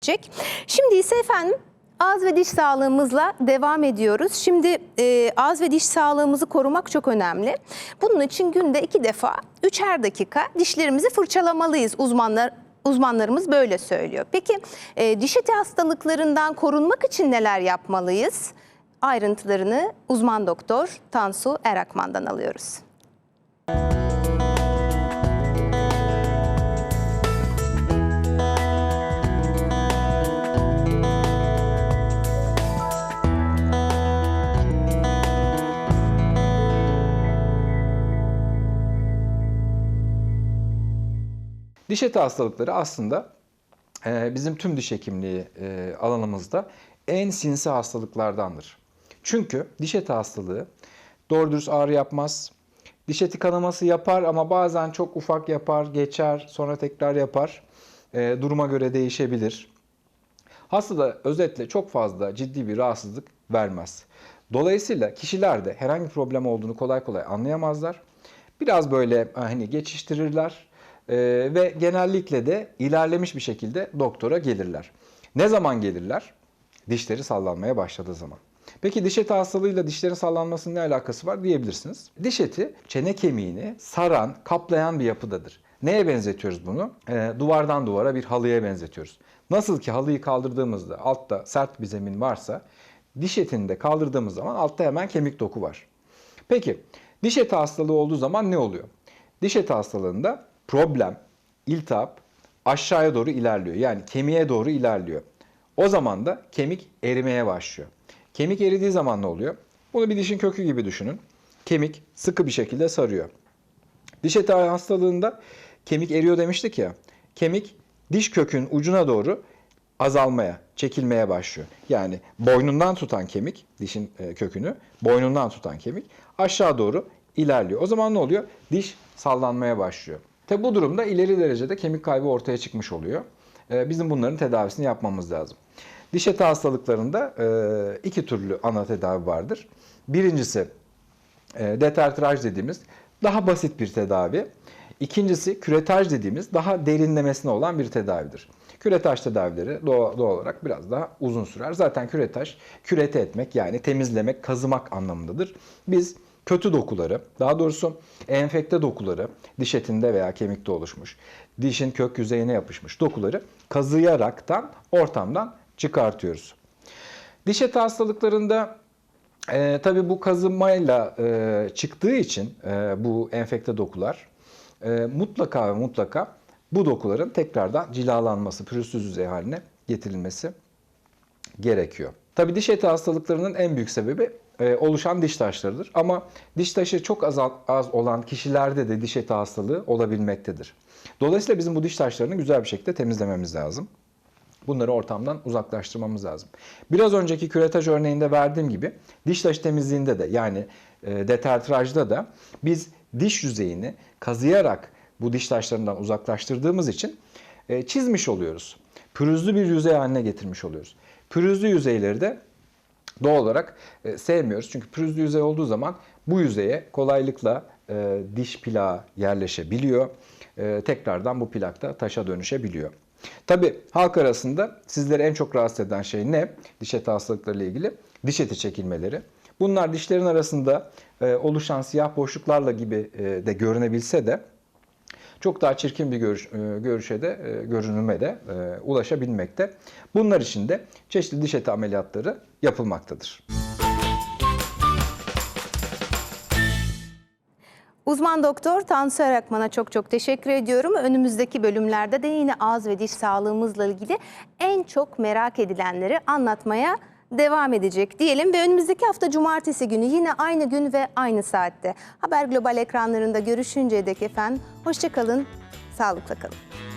edecek. Şimdi ise efendim ağız ve diş sağlığımızla devam ediyoruz. Şimdi e, ağız ve diş sağlığımızı korumak çok önemli. Bunun için günde iki defa, üçer dakika dişlerimizi fırçalamalıyız uzmanlar Uzmanlarımız böyle söylüyor. Peki e, diş eti hastalıklarından korunmak için neler yapmalıyız? Ayrıntılarını uzman doktor Tansu Erakman'dan alıyoruz. Diş eti hastalıkları aslında e, bizim tüm diş hekimliği e, alanımızda en sinsi hastalıklardandır. Çünkü diş eti hastalığı doğru dürüst ağrı yapmaz. Diş eti kanaması yapar ama bazen çok ufak yapar, geçer, sonra tekrar yapar. E, duruma göre değişebilir. Hastada özetle çok fazla ciddi bir rahatsızlık vermez. Dolayısıyla kişiler de herhangi bir problem olduğunu kolay kolay anlayamazlar. Biraz böyle hani geçiştirirler Ee, ve genellikle de ilerlemiş bir şekilde doktora gelirler. Ne zaman gelirler? Dişleri sallanmaya başladığı zaman. Peki diş eti hastalığıyla dişlerin sallanmasının ne alakası var diyebilirsiniz. Diş eti çene kemiğini saran, kaplayan bir yapıdadır. Neye benzetiyoruz bunu? Ee, duvardan duvara bir halıya benzetiyoruz. Nasıl ki halıyı kaldırdığımızda altta sert bir zemin varsa diş etini de kaldırdığımız zaman altta hemen kemik doku var. Peki diş eti hastalığı olduğu zaman ne oluyor? Diş eti hastalığında problem, iltihap aşağıya doğru ilerliyor. Yani kemiğe doğru ilerliyor. O zaman da kemik erimeye başlıyor. Kemik eridiği zaman ne oluyor? Bunu bir dişin kökü gibi düşünün. Kemik sıkı bir şekilde sarıyor. Diş eti hastalığında kemik eriyor demiştik ya. Kemik diş kökün ucuna doğru azalmaya, çekilmeye başlıyor. Yani boynundan tutan kemik, dişin e, kökünü boynundan tutan kemik aşağı doğru ilerliyor. O zaman ne oluyor? Diş sallanmaya başlıyor. Tabi bu durumda ileri derecede kemik kaybı ortaya çıkmış oluyor. E, Bizim bunların tedavisini yapmamız lazım. Diş eti hastalıklarında e, iki türlü ana tedavi vardır. Birincisi e, detartraj dediğimiz daha basit bir tedavi. İkincisi küretaj dediğimiz daha derinlemesine olan bir tedavidir. Küretaj tedavileri doğal, doğal olarak biraz daha uzun sürer. Zaten küretaj kürete etmek yani temizlemek, kazımak anlamındadır. Biz kötü dokuları, daha doğrusu enfekte dokuları, diş etinde veya kemikte oluşmuş, dişin kök yüzeyine yapışmış dokuları kazıyaraktan ortamdan çıkartıyoruz. Diş eti hastalıklarında e, tabii bu kazımayla e, çıktığı için e, bu enfekte dokular e, mutlaka ve mutlaka bu dokuların tekrardan cilalanması, pürüzsüz yüzey haline getirilmesi gerekiyor. Tabii diş eti hastalıklarının en büyük sebebi oluşan diş taşlarıdır. Ama diş taşı çok az, az olan kişilerde de diş eti hastalığı olabilmektedir. Dolayısıyla bizim bu diş taşlarını güzel bir şekilde temizlememiz lazım. Bunları ortamdan uzaklaştırmamız lazım. Biraz önceki küretaj örneğinde verdiğim gibi diş taşı temizliğinde de yani e, detertrajda da biz diş yüzeyini kazıyarak bu diş taşlarından uzaklaştırdığımız için e, çizmiş oluyoruz. Pürüzlü bir yüzey haline getirmiş oluyoruz. Pürüzlü yüzeyleri de doğal olarak e, sevmiyoruz. Çünkü pürüzlü yüzey olduğu zaman bu yüzeye kolaylıkla e, diş plağı yerleşebiliyor. E, tekrardan bu plak da taşa dönüşebiliyor. Tabi halk arasında sizleri en çok rahatsız eden şey ne? Diş eti hastalıkları ile ilgili diş eti çekilmeleri. Bunlar dişlerin arasında e, oluşan siyah boşluklarla gibi e, de görünebilse de çok daha çirkin bir görüş, e, görüşe de, e, görünüme de e, ulaşabilmekte. Bunlar için de çeşitli diş eti ameliyatları yapılmaktadır. Uzman doktor Tansu Erakman'a çok çok teşekkür ediyorum. Önümüzdeki bölümlerde de yine ağız ve diş sağlığımızla ilgili en çok merak edilenleri anlatmaya devam edecek diyelim ve önümüzdeki hafta cumartesi günü yine aynı gün ve aynı saatte Haber Global ekranlarında görüşünceye dek efendim hoşçakalın, sağlıkla kalın.